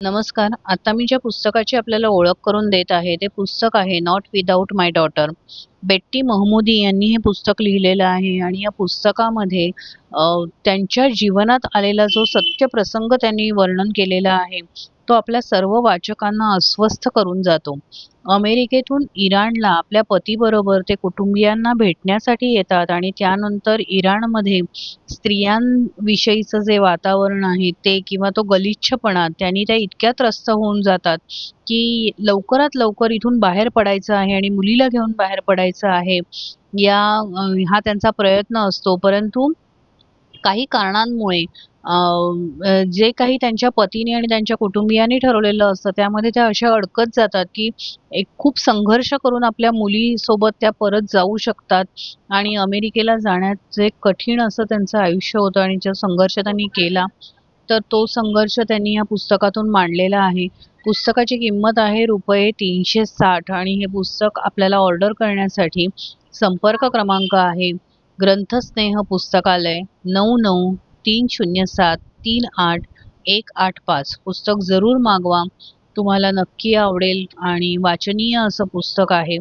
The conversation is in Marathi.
नमस्कार. आता मी ज्या पुस्तकाची आपल्याला ओळख करून देत आहे ते पुस्तक आहे not without my daughter Betty Mahmoody यांनी हे पुस्तक लिहिलेलं आहे आणि या पुस्तकामध्ये त्यांच्या जीवनात आलेला जो सत्य प्रसंग त्यांनी वर्णन केलेला आहे तो आपल्या सर्व वाचकांना अस्वस्थ करून जातो. अमेरिकेतून इराणला आपल्या पतीबरोबर ते कुटुंबियांना भेटण्यासाठी येतात आणि त्यानंतर इराणमध्ये स्त्रियांविषयीचं जे वातावरण आहे ते किंवा तो गलिच्छपणा त्यांनी त्या इतक्या त्रस्त होऊन जातात की लवकरात लवकर इथून बाहेर पडायचं आहे आणि मुलीला घेऊन बाहेर पडायचं आहे. या हा त्यांचा प्रयत्न असतो. परंतु काही कारणांमुळे जे काही त्यांच्या पतीने आणि त्यांच्या कुटुंबियांनी ठरवलेलं असतं त्यामध्ये त्या अशा अडकत जातात की एक खूप संघर्ष करून आपल्या मुलीसोबत त्या परत जाऊ शकतात आणि अमेरिकेला जाण्याचे कठीण असं त्यांचं आयुष्य होतं आणि जो संघर्ष त्यांनी केला तर तो संघर्ष त्यांनी या पुस्तकातून मांडलेला आहे. पुस्तकाची किंमत आहे रुपये तीनशे साठ आणि हे पुस्तक आपल्याला ऑर्डर करण्यासाठी संपर्क क्रमांक आहे. ग्रंथस्नेह पुस्तकालय नऊ नऊ तीन शून्य सात तीन आठ एक आठ पाच. पुस्तक जरूर मागवा. तुम्हाला नक्की आवडेल आणि वाचनीय असं पुस्तक आहे.